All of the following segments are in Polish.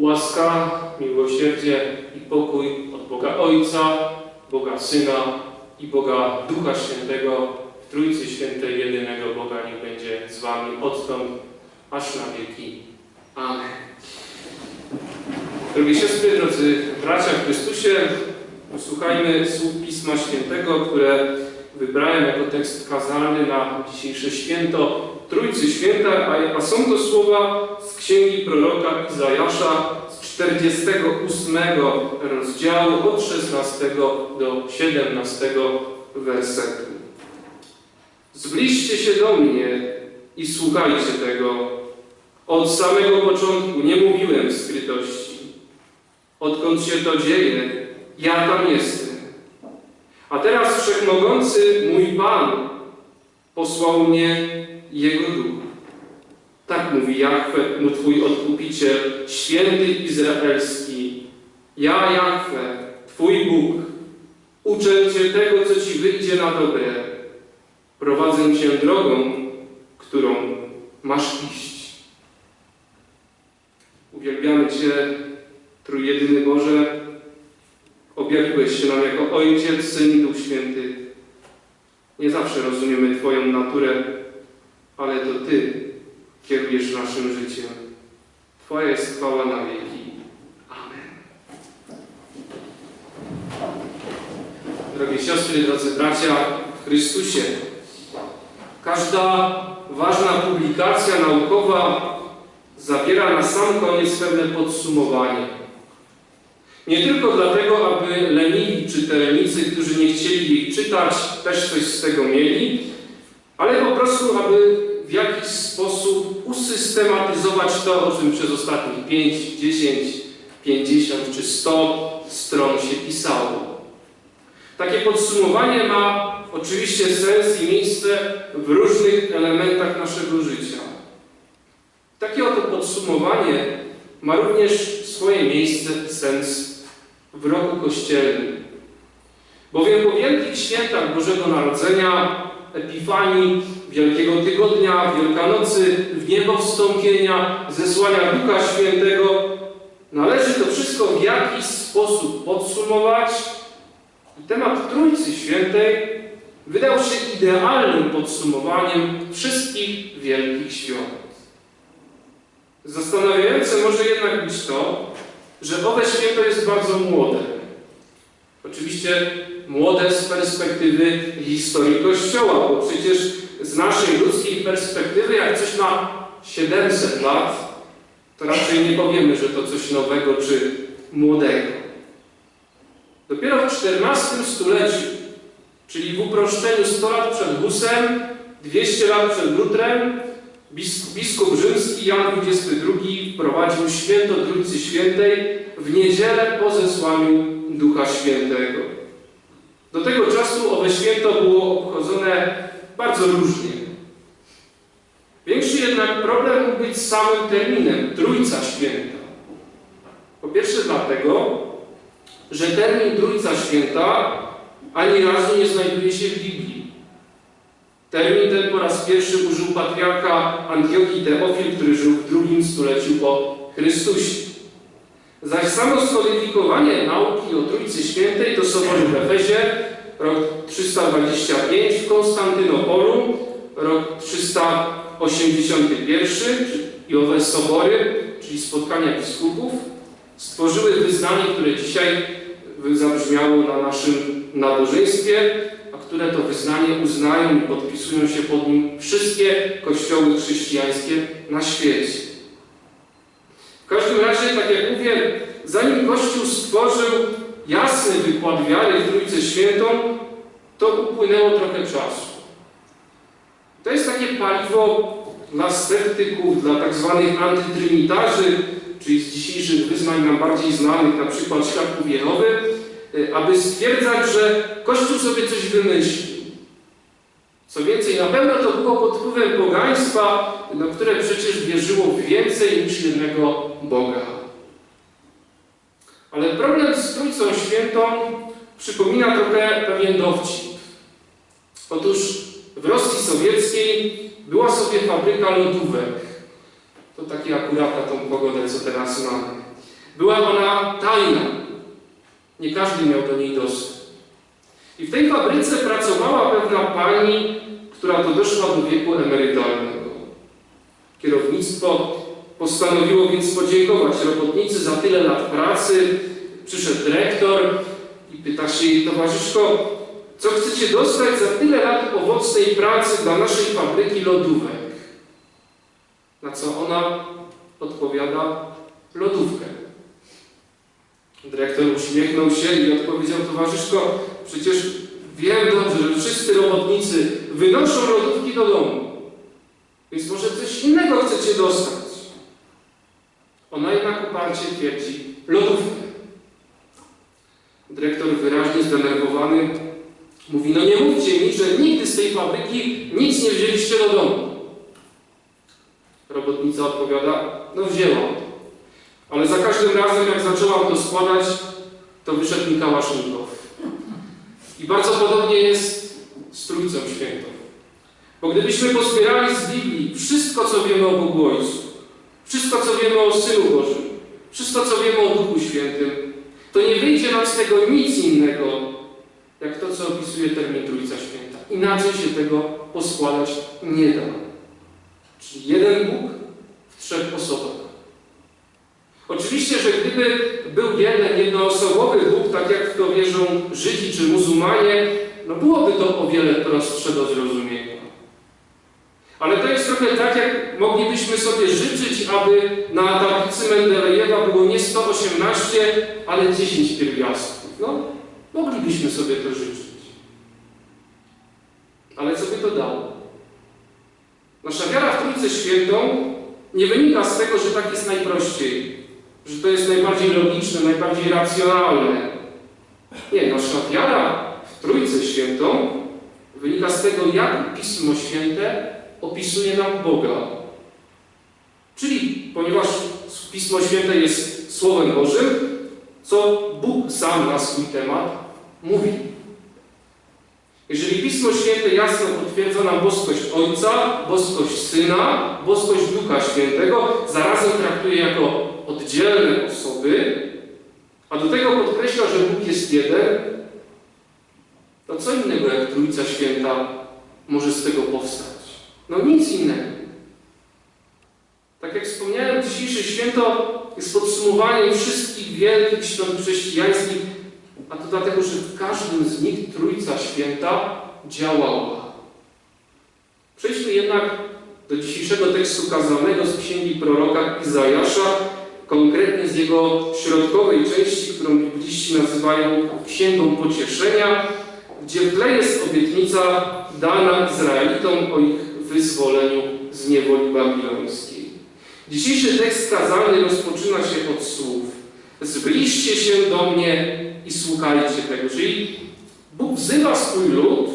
Łaska, miłosierdzie i pokój od Boga Ojca, Boga Syna i Boga Ducha Świętego w Trójcy Świętej jedynego Boga niech będzie z wami odtąd aż na wieki. Amen. Drogie siostry, drodzy bracia w Chrystusie, posłuchajmy słów Pisma Świętego, które wybrałem jako tekst kazalny na dzisiejsze święto Trójcy Święta, a, a są to słowa z księgi proroka Izajasza z 48 rozdziału od 16 do 17 wersetu. Zbliżcie się do mnie i słuchajcie tego. Od samego początku nie mówiłem w skrytości. Odkąd się to dzieje, ja tam jestem. A teraz Wszechmogący, mój Pan, posłał mnie Jego Duch. Tak mówi Jahwe, mu Twój Odkupiciel, Święty Izraelski. Ja, Jahwe, Twój Bóg, uczę Cię tego, co Ci wyjdzie na dobre. Prowadzę Cię drogą, którą masz iść. Uwielbiamy Cię, Trójjedyny Boże, objawiłeś się nam jako Ojciec, Syn i Duch Święty. Nie zawsze rozumiemy Twoją naturę, ale to Ty kierujesz naszym życiem. Twoja jest chwała na wieki. Amen. Drogie siostry, drodzy bracia w Chrystusie, każda ważna publikacja naukowa zawiera na sam koniec pewne podsumowanie. Nie tylko dlatego, aby leniwi czytelnicy, którzy nie chcieli jej czytać, też coś z tego mieli, ale po prostu, aby w jakiś sposób usystematyzować to, o czym przez ostatnich 5, 10, 50 czy 100 stron się pisało. Takie podsumowanie ma oczywiście sens i miejsce w różnych elementach naszego życia. Takie oto podsumowanie ma również swoje miejsce, sens w roku kościelnym. Bowiem po wielkich świętach Bożego Narodzenia, Epifanii, Wielkiego Tygodnia, Wielkanocy, w niebo wstąpienia, zesłania Ducha Świętego, należy to wszystko w jakiś sposób podsumować i temat Trójcy Świętej wydał się idealnym podsumowaniem wszystkich wielkich świąt. Zastanawiające może jednak być to, że owe święto jest bardzo młode. Oczywiście młode z perspektywy historii Kościoła, bo przecież z naszej ludzkiej perspektywy, jak coś ma 700 lat, to raczej nie powiemy, że to coś nowego czy młodego. Dopiero w XIV stuleciu, czyli w uproszczeniu 100 lat przed Husem, 200 lat przed Lutrem, biskup rzymski Jan XXII wprowadził święto Trójcy Świętej w niedzielę po zesłaniu Ducha Świętego. Do tego czasu owe święto było obchodzone bardzo różnie. Większy jednak problem mógł być z samym terminem Trójca Święta. Po pierwsze dlatego, że termin Trójca Święta ani razu nie znajduje się w Biblii. Termin ten po raz pierwszy użył patriarcha Antiochii Teofil, który żył w drugim stuleciu po Chrystusie. Zaś samo skodyfikowanie nauki o Trójcy Świętej to sobory w Efezie, rok 325 w Konstantynopolu, rok 381 i owe sobory, czyli spotkania biskupów, stworzyły wyznanie, które dzisiaj zabrzmiało na naszym nabożeństwie, a które to wyznanie uznają i podpisują się pod nim wszystkie kościoły chrześcijańskie na świecie. Każdym razie, tak jak mówię, zanim Kościół stworzył jasny wykład wiary w Trójcę Świętą, to upłynęło trochę czasu. To jest takie paliwo dla sceptyków, dla tak zwanych antytrynitarzy, czyli z dzisiejszych wyznań nam bardziej znanych, na przykład świadków Jehowy, aby stwierdzać, że Kościół sobie coś wymyślił. Co więcej, na pewno to było pod wpływem pogaństwa, no, które przecież wierzyło więcej niż jednego Boga. Ale problem z Trójcą Świętą przypomina trochę pewien dowcip. Otóż w Rosji Sowieckiej była sobie fabryka lodówek. To taki akurat na tą pogodę, co teraz mamy. Była ona tajna. Nie każdy miał do niej dostęp. I w tej fabryce pracowała pewna pani, która to doszła do wieku emerytalnego. Kierownictwo postanowiło więc podziękować robotnicy za tyle lat pracy. Przyszedł dyrektor i pyta się jej towarzyszko, co chcecie dostać za tyle lat owocnej pracy dla naszej fabryki lodówek? Na co ona odpowiada lodówkę. Dyrektor uśmiechnął się i odpowiedział towarzyszko, przecież wiem dobrze, że wszyscy robotnicy wynoszą lodówki do domu, więc może coś innego chcecie dostać. Ona jednak uparcie twierdzi lodówkę. Dyrektor wyraźnie zdenerwowany mówi, no nie mówcie mi, że nigdy z tej fabryki nic nie wzięliście do domu. Robotnica odpowiada, no wzięłam. Ale za każdym razem, jak zaczęłam to składać, to wyszedł mi kałasznikow. I bardzo podobnie jest z Trójcą Świętą. Bo gdybyśmy pozbierali z Biblii wszystko, co wiemy o Bogu Ojcu, wszystko, co wiemy o Synu Bożym, wszystko, co wiemy o Duchu Świętym, to nie wyjdzie nam z tego nic innego, jak to, co opisuje termin Trójca Święta. Inaczej się tego poskładać nie da. Czyli jeden Bóg w trzech osobach. Oczywiście, że gdyby był jeden, jednoosobowy Bóg, tak jak w to wierzą Żydzi czy muzułmanie, no byłoby to o wiele prostsze do zrozumienia. Ale to jest trochę tak, jak moglibyśmy sobie życzyć, aby na tablicy Mendelejewa było nie 118, ale 10 pierwiastków. No, moglibyśmy sobie to życzyć. Ale co by to dało? Nasza wiara w Trójcę Świętą nie wynika z tego, że tak jest najprościej, że to jest najbardziej logiczne, najbardziej racjonalne. Nie, nasza wiara w Trójcę Świętą wynika z tego, jak Pismo Święte opisuje nam Boga. Czyli, ponieważ Pismo Święte jest Słowem Bożym, co Bóg sam na swój temat mówi. Jeżeli Pismo Święte jasno potwierdza nam boskość Ojca, boskość Syna, boskość Ducha Świętego, zarazem traktuje jako oddzielne osoby, a do tego podkreśla, że Bóg jest jeden, to co innego jak Trójca Święta może z tego powstać? No nic innego. Tak jak wspomniałem, dzisiejsze święto jest podsumowaniem wszystkich wielkich świąt chrześcijańskich, a to dlatego, że w każdym z nich Trójca Święta działała. Przejdźmy jednak do dzisiejszego tekstu kazanego z księgi proroka Izajasza, konkretnie z jego środkowej części, którą bibliści nazywają Księgą Pocieszenia, gdzie w tle jest obietnica dana Izraelitom o ich wyzwoleniu z niewoli babilońskiej. Dzisiejszy tekst kazany rozpoczyna się od słów Zbliżcie się do mnie i słuchajcie tego. Czyli Bóg wzywa swój lud,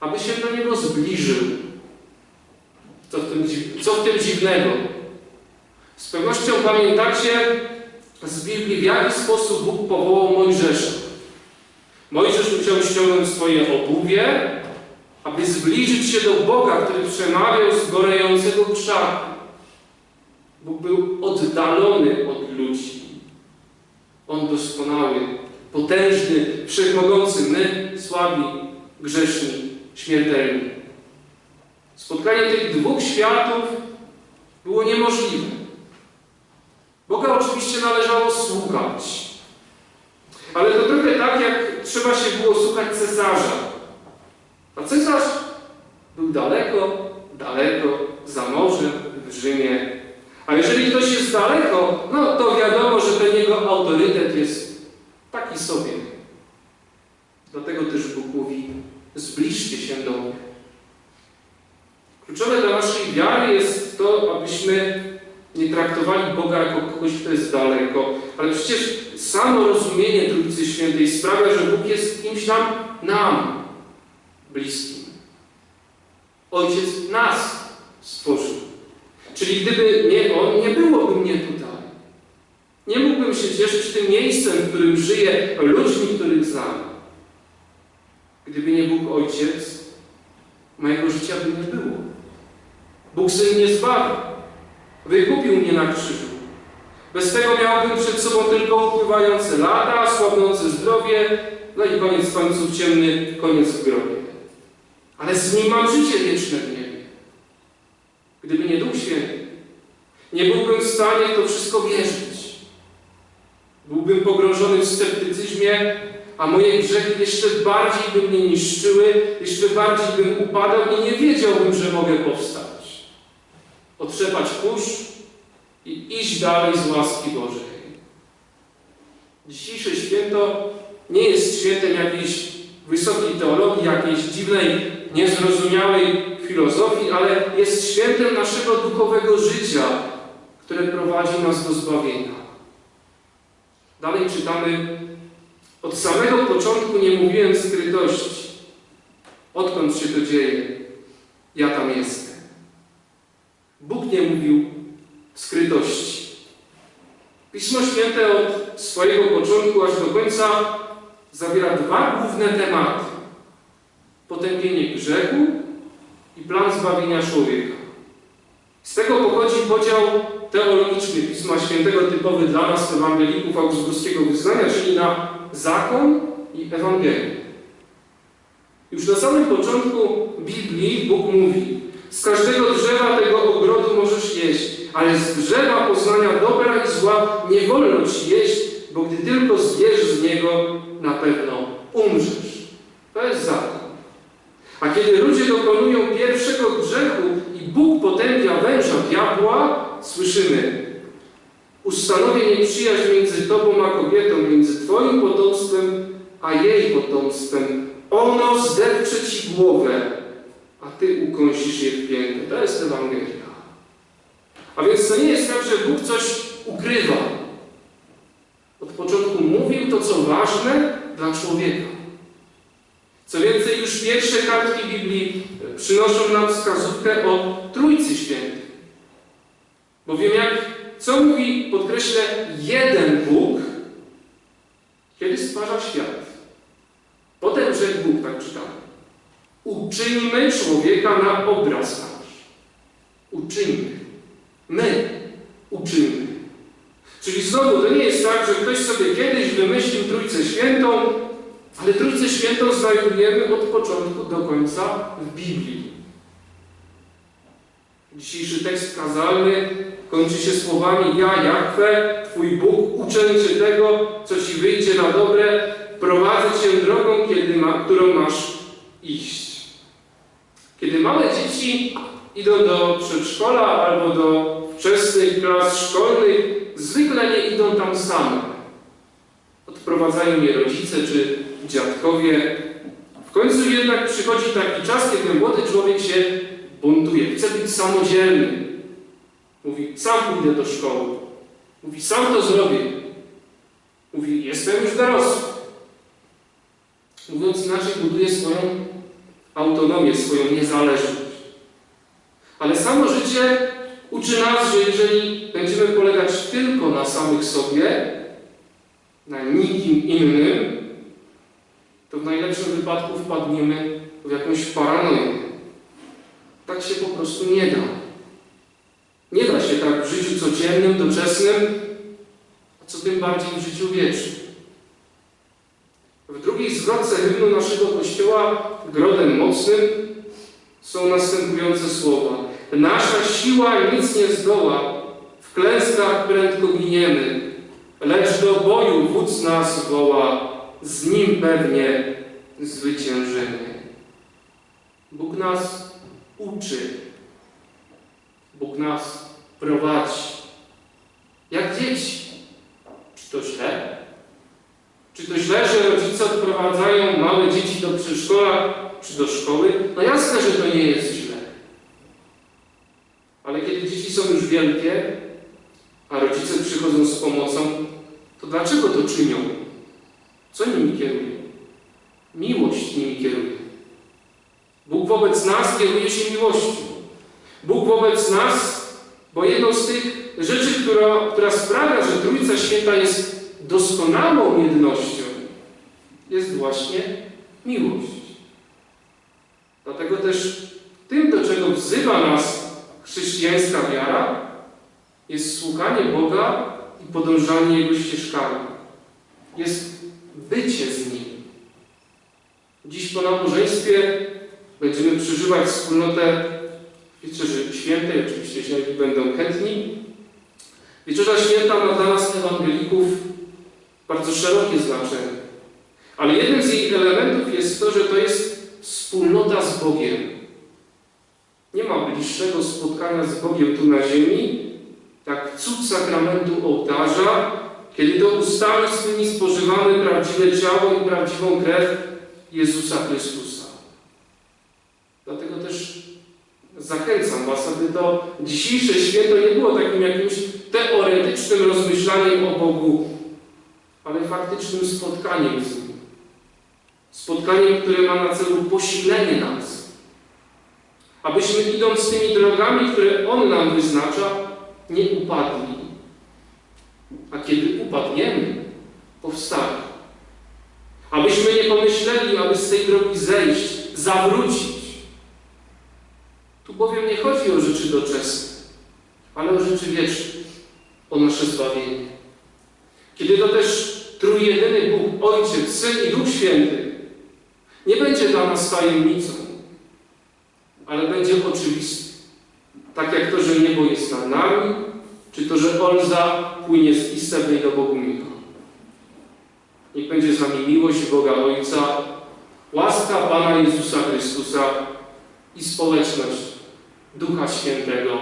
aby się do Niego zbliżył. Co w tym, co w tym dziwnego? Z pewnością pamiętacie z Biblii, w jaki sposób Bóg powołał Mojżesza. Mojżesz musiał ściągnąć swoje obuwie, aby zbliżyć się do Boga, który przemawiał z gorejącego krzaku. Bóg był oddalony od ludzi. On doskonały, potężny, wszechmogący, my słabi, grzeszni, śmiertelni. Spotkanie tych dwóch światów było niemożliwe. Boga oczywiście należało słuchać. Ale to trochę tak, jak trzeba się było słuchać cesarza. A cesarz był daleko, daleko, za morzem, w Rzymie. A jeżeli ktoś jest daleko, no to wiadomo, że ten jego autorytet jest taki sobie. Dlatego też Bóg mówi, zbliżcie się do mnie. Kluczowe dla naszej wiary jest to, abyśmy nie traktowali Boga jako kogoś, kto jest daleko. Ale przecież samo rozumienie Trójcy Świętej sprawia, że Bóg jest kimś tam nam bliskim. Ojciec nas stworzył. Czyli gdyby nie On, nie byłoby mnie tutaj. Nie mógłbym się cieszyć tym miejscem, w którym żyję, ludźmi, których znam. Gdyby nie Bóg Ojciec, mojego życia by nie było. Bóg Syn mnie zbawił. Wykupił mnie na krzyżu. Bez tego miałbym przed sobą tylko upływające lata, słabnące zdrowie, no i koniec końców ciemny koniec w grobie. Ale z nim mam życie wieczne w niebie. Gdyby nie Duch Święty, nie byłbym w stanie to wszystko wierzyć. Byłbym pogrążony w sceptycyzmie, a moje grzechy jeszcze bardziej by mnie niszczyły, jeszcze bardziej bym upadał i nie wiedziałbym, że mogę powstać. Otrzepać kurz i iść dalej z łaski Bożej. Dzisiejsze święto nie jest świętem jakiejś wysokiej teologii, jakiejś dziwnej, niezrozumiałej filozofii, ale jest świętem naszego duchowego życia, które prowadzi nas do zbawienia. Dalej czytamy, od samego początku nie mówiłem skrytości. Odkąd się to dzieje, ja tam jestem. Bóg nie mówił skrytości. Pismo Święte od swojego początku aż do końca zawiera dwa główne tematy. Potępienie grzechu i plan zbawienia człowieka. Z tego pochodzi podział teologiczny Pisma Świętego typowy dla nas, ewangelików augsburskiego wyznania, czyli na zakon i Ewangelię. Już na samym początku Biblii Bóg mówi z każdego drzewa tego ogrodu możesz jeść, ale z drzewa poznania dobra i zła nie wolno ci jeść, bo gdy tylko zjesz z niego, na pewno umrzesz. To jest zakon. A kiedy ludzie dokonują pierwszego grzechu i Bóg potępia węża diabła, słyszymy ustanowię nieprzyjaźń między Tobą a kobietą, między Twoim potomstwem a jej potomstwem. Ono zdepcze Ci głowę, a Ty ukąsisz je w piętę. To jest Ewangelia. A więc to nie jest tak, że Bóg coś ukrywa. Od początku mówił to, co ważne dla człowieka. Co więcej, już pierwsze kartki Biblii przynoszą nam wskazówkę o Trójcy Świętej. Bowiem jak, co mówi, podkreślę, jeden Bóg, kiedy stwarza świat. Potem rzekł Bóg, tak czytamy. Uczyńmy człowieka na obraz nasz. Uczyńmy. My uczyńmy. Czyli znowu to nie jest tak, że ktoś sobie kiedyś wymyślił Trójcę Świętą, ale Trójcę Świętą znajdujemy od początku do końca w Biblii. Dzisiejszy tekst kazalny kończy się słowami Ja, Jachwę, Twój Bóg, uczę tego, co Ci wyjdzie na dobre, prowadzę Cię drogą, kiedy ma, którą masz iść. Kiedy małe dzieci idą do przedszkola albo do wczesnych klas szkolnych, zwykle nie idą tam same. Odprowadzają je rodzice czy dziadkowie. W końcu jednak przychodzi taki czas, kiedy młody człowiek się buntuje, chce być samodzielny. Mówi, sam pójdę do szkoły. Mówi, sam to zrobię. Mówi, jestem już dorosły. Mówiąc inaczej, buduje swoją autonomię, swoją niezależność. Ale samo życie uczy nas, że jeżeli będziemy polegać tylko na samych sobie, na nikim innym, to w najlepszym wypadku wpadniemy w jakąś paranoję. Tak się po prostu nie da. Nie da się tak w życiu codziennym, doczesnym, a co tym bardziej w życiu wiecznym. W drugiej zwrotce hymnu naszego Kościoła, Grodem Mocnym, są następujące słowa. Nasza siła nic nie zdoła, w klęskach prędko giniemy, lecz do boju wódz nas woła, z nim pewnie zwyciężymy. Bóg nas uczy. Bóg nas prowadzi. Jak dzieci. Czy to źle? Czy to źle, że rodzice odprowadzają małe dzieci do przedszkola czy do szkoły? No jasne, że to nie jest źle. Ale kiedy dzieci są już wielkie, a rodzice przychodzą z pomocą, to dlaczego to czynią? Co nimi kieruje? Miłość nimi kieruje. Bóg wobec nas kieruje się miłością. Bóg wobec nas, bo jedną z tych rzeczy, która, która sprawia, że Trójca Święta jest doskonałą jednością, jest właśnie miłość. Dlatego też tym, do czego wzywa nas chrześcijańska wiara, jest słuchanie Boga i podążanie Jego ścieżkami. Jest bycie z Nim. Dziś po nabożeństwie będziemy przeżywać wspólnotę Wieczerzy Świętej, oczywiście jeśli będą chętni. Wieczerza Święta ma dla nas ewangelików bardzo szerokie znaczenie. Ale jednym z jej elementów jest to, że to jest wspólnota z Bogiem. Nie ma bliższego spotkania z Bogiem tu na ziemi, jak cud sakramentu ołtarza, kiedy to ustami swymi spożywamy prawdziwe ciało i prawdziwą krew Jezusa Chrystusa. Dlatego też zachęcam Was, aby to dzisiejsze święto nie było takim jakimś teoretycznym rozmyślaniem o Bogu, ale faktycznym spotkaniem z Nim. Spotkaniem, które ma na celu posilenie nas. Abyśmy idąc tymi drogami, które On nam wyznacza, nie upadli. A kiedy upadniemy, powstali. Abyśmy nie pomyśleli, aby z tej drogi zejść, zawrócić. Tu bowiem nie chodzi o rzeczy doczesne, ale o rzeczy wieczne, o nasze zbawienie. Kiedy to też trójjedyny Bóg, Ojciec, Syn i Duch Święty nie będzie dla nas tajemnicą, ale będzie oczywisty. Tak jak to, że niebo jest nad nami, czy to, że Olza płynie z Istebnej do Bogumiła. Niech będzie z nami miłość Boga Ojca, łaska Pana Jezusa Chrystusa i społeczność Ducha Świętego